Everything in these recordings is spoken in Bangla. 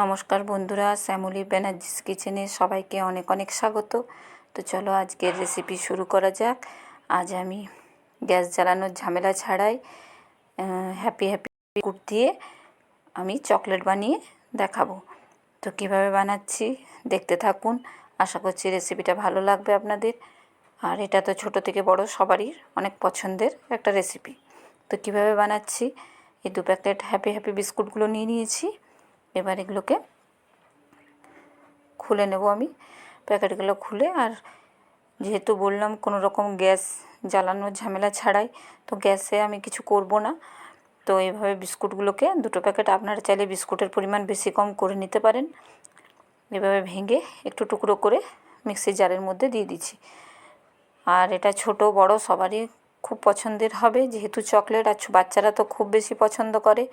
নমস্কার বন্ধুরা, শ্যামলী ব্যানার্জিস কিচেনে সবাইকে অনেক অনেক স্বাগত। তো চলো আজকের রেসিপি শুরু করা যাক। আজ আমি গ্যাস জ্বালানোর ঝামেলা ছাড়াই হ্যাপি হ্যাপি বিস্কুট দিয়ে আমি চকলেট বানিয়ে দেখাবো। তো কীভাবে বানাচ্ছি দেখতে থাকুন। আশা করছি রেসিপিটা ভালো লাগবে আপনাদের। আর এটা তো ছোট থেকে বড় সবারই অনেক পছন্দের একটা রেসিপি তো কীভাবে বানাচ্ছি, এই দু প্যাকেট হ্যাপি হ্যাপি বিস্কুটগুলো নিয়ে নিয়েছি। এবার এগুলোকে খুলে নেব আমি। প্যাকেটগুলো খুলে, আর যেহেতু বললাম কোনো রকম গ্যাস জ্বালানোর ঝামেলা ছাড়াই, তো গ্যাসে আমি কিছু করব না। তো এইভাবে বিস্কুটগুলোকে, দুটো প্যাকেট আপনারা চাইলে বিস্কুটের পরিমাণ বেশি কম করে নিতে পারেন। এভাবে ভেঙে একটু টুকরো করে মিক্সির জারের মধ্যে দিয়ে দিচ্ছি। আর এটা ছোট, বড়, সবারই খুব পছন্দের হবে। যেহেতু চকলেট, আর বাচ্চারা তো খুব বেশি পছন্দ করে।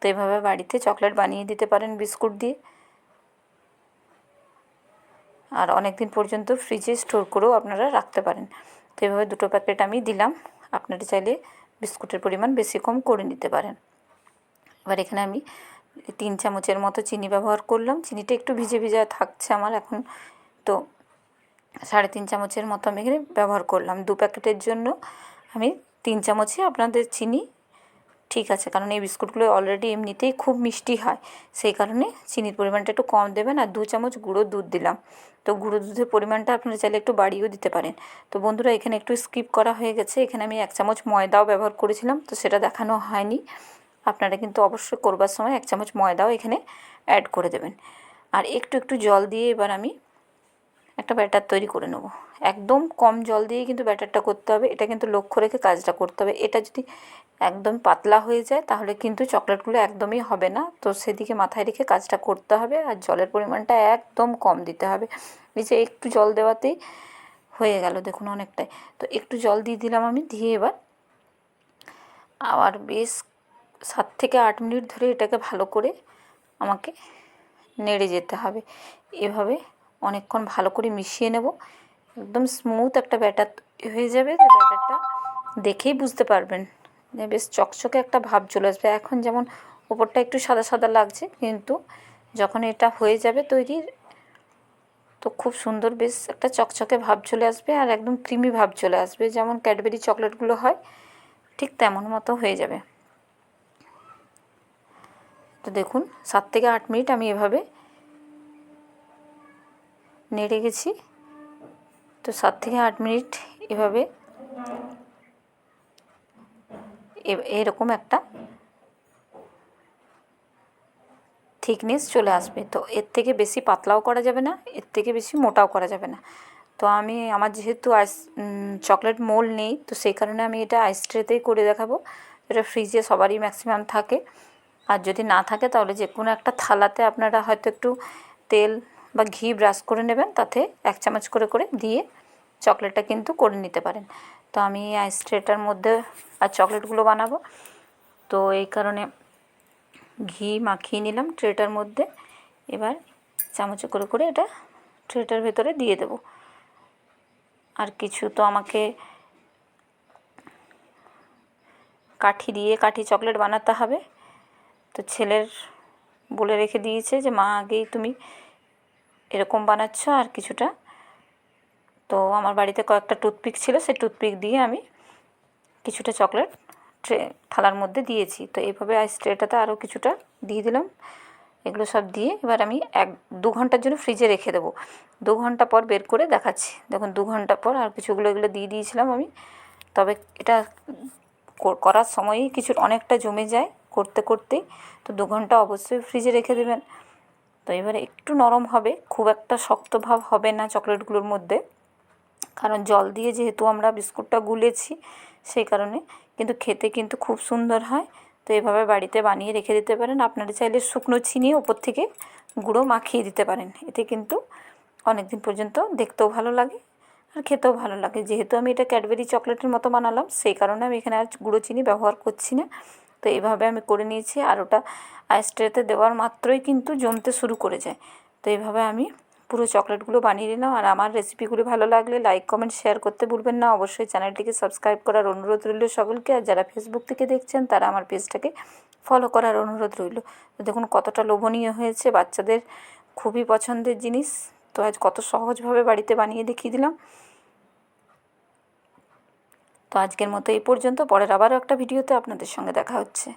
তো এভাবে বাড়িতে চকলেট বানিয়ে দিতে পারেন বিস্কুট দিয়ে। আর অনেক দিন পর্যন্ত ফ্রিজে স্টোর করেও আপনারা রাখতে পারেন। তো এভাবে দুটো প্যাকেট আমি দিলাম। আপনারা চাইলে বিস্কুটের পরিমাণ বেশি কম করে নিতে পারেন। এবার এখানে আমি তিন চামচের মতো চিনি ব্যবহার করলাম। চিনিটা একটু ভিজে ভিজে থাকছে আমার এখন। তো সাড়ে তিন চামচের মতো আমি এখানে ব্যবহার করলাম। দু প্যাকেটের জন্য আমি তিন চামচই আপনাদের চিনি ঠিক আছে, কারণ এই বিস্কুটগুলো অলরেডি এমনিতেই খুব মিষ্টি হয়। সেই কারণে চিনির পরিমাণটা একটু কম দেবেন আর দু চামচ গুঁড়ো দুধ দিলাম। তো গুঁড়ো দুধের পরিমাণটা আপনারা চাইলে একটু বাড়িয়েও দিতে পারেন। তো বন্ধুরা, এখানে একটু স্কিপ করা হয়ে গেছে। এখানে আমি এক চামচ ময়দাও ব্যবহার করেছিলাম, তো সেটা দেখানো হয়নি। আপনারা কিন্তু অবশ্যই করবার সময় এক চামচ ময়দাও এখানে অ্যাড করে দেবেন। আর একটু একটু জল দিয়ে এবার আমি একটা ব্যাটার তৈরি করে নেব। একদম কম জল দিয়ে কিন্তু ব্যাটারটা করতে হবে। এটা কিন্তু লক্ষ্য রেখে কাজটা করতে হবে। এটা যদি একদম পাতলা হয়ে যায়, তাহলে কিন্তু চকলেটগুলো একদমই হবে না। তো সেদিকে মাথায় রেখে কাজটা করতে হবে আর জলের পরিমাণটা একদম কম দিতে হবে। যে একটু জল দেওয়াতেই হয়ে গেল দেখুন অনেকটাই। তো একটু জল দিয়ে দিলাম আমি, দিয়ে এবার আবার বেশ সাত থেকে আট মিনিট ধরে এটাকে ভালো করে আমাকে নেড়ে যেতে হবে। এভাবে অনেকক্ষণ ভালো করে মিশিয়ে নেব। একদম স্মুথ একটা ব্যাটার হয়ে যাবে যে ব্যাটারটা দেখেই বুঝতে পারবেন। বেশ চকচকে একটা ভাব চলে আসবে। এখন যেমন ওপরটা একটু সাদা সাদা লাগছে, কিন্তু যখন এটা হয়ে যাবে তৈরি তো খুব সুন্দর বেশ একটা চকচকে ভাব চলে আসবে আর একদম ক্রিমি ভাব চলে আসবে। যেমন ক্যাডবেরি চকলেটগুলো হয়, ঠিক তেমন মতো হয়ে যাবে। তো দেখুন, সাত থেকে আট মিনিট আমি এভাবে নেড়ে গেছি। তো সাত থেকে আট মিনিট এভাবে এরকম একটা থিকনেস চলে আসবে। তো এর থেকে বেশি পাতলাও করা যাবে না, এর থেকে বেশি মোটাও করা যাবে না। তো আমি, আমার যেহেতু আইস চকলেট মোল নেই, তো সেই কারণে আমি এটা আইস ট্রেতেই করে দেখাবো। এটা ফ্রিজে সবারই ম্যাক্সিমাম থাকে। আর যদি না থাকে, তাহলে যে কোনো একটা থালাতে আপনারা হয়তো একটু তেল বা ঘি ব্রাশ করে নেবেন, তাতে এক চামচ করে করে দিয়ে চকলেটটা কিন্তু করে নিতে পারেন। তো আমি আইস ট্রেটার মধ্যে আর চকলেটগুলো বানাবো। তো এই কারণে ঘি মাখিয়ে নিলাম ট্রেটার মধ্যে। এবার চামচে, করে করে এটা ট্রেটার ভেতরে দিয়ে দেব। আর কিছু তো আমাকে কাঠি দিয়ে, কাঠি চকলেট বানাতে হবে। তো ছেলের বলে রেখে দিয়েছে যে, মা, আগেই তুমি এরকম বানাচ্ছ আর কিছুটা। তো আমার বাড়িতে কয়েকটা টুথপিক ছিল, সেই টুথপিক দিয়ে আমি কিছুটা চকলেট ট্রে, থালার মধ্যে দিয়েছি। তো এইভাবে আইস ট্রেটাতে আরও কিছুটা দিয়ে দিলাম। এগুলো সব দিয়ে এবার আমি এক, দু ঘণ্টার জন্য ফ্রিজে রেখে দেবো। দু ঘণ্টা পর বের করে দেখাচ্ছি। দেখুন, দু ঘণ্টা পর আর কিছুগুলো এগুলো দিয়ে দিয়েছিলাম আমি। তবে এটা করার সময়ই কিছু, অনেকটা জমে যায় করতে করতেই। তো দু ঘণ্টা অবশ্যই ফ্রিজে রেখে দেবেন। তো এবারে একটু নরম হবে, খুব একটা শক্ত ভাব হবে না চকলেটগুলোর মধ্যে। কারণ জল দিয়ে যেহেতু আমরা বিস্কুটটা গুলেছি সেই কারণে, কিন্তু খেতে কিন্তু খুব সুন্দর হয়। তো এভাবে বাড়িতে বানিয়ে রেখে দিতে পারেন। আপনারা চাইলে শুকনো চিনি ওপর থেকে গুঁড়ো মাখিয়ে দিতে পারেন। এতে কিন্তু অনেক দিন পর্যন্ত দেখতেও ভালো লাগে আর খেতেও ভালো লাগে। যেহেতু আমি এটা ক্যাডবেরি চকলেটের মতো বানালাম, সেই কারণে আমি এখানে আর গুঁড়ো চিনি ব্যবহার করছি না। তো এইভাবে আমি করে নিয়েছি আর ওটা আইস ট্রেতে দেওয়ার মাত্রই কিন্তু জমতে শুরু করে যায়। তো এইভাবে আমি পুরো চকলেটগুলো বানিয়ে নিলাম আর আমার রেসিপিগুলি ভালো লাগলে লাইক, কমেন্ট, শেয়ার করতে ভুলবেন না। অবশ্যই চ্যানেলটিকে সাবস্ক্রাইব করার অনুরোধ রইল সকলকে আর যারা ফেসবুক থেকে দেখছেন তারা আমার পেজটাকে ফলো করার অনুরোধ রইল। তো দেখুন কতটা লোভনীয় হয়েছে, বাচ্চাদের খুবই পছন্দের জিনিস। তো আজ কত সহজভাবে বাড়িতে বানিয়ে দেখিয়ে দিলাম। তো আজকের মতো এই পর্যন্ত। পরের আবারও একটা ভিডিওতে আপনাদের সঙ্গে দেখা হচ্ছে।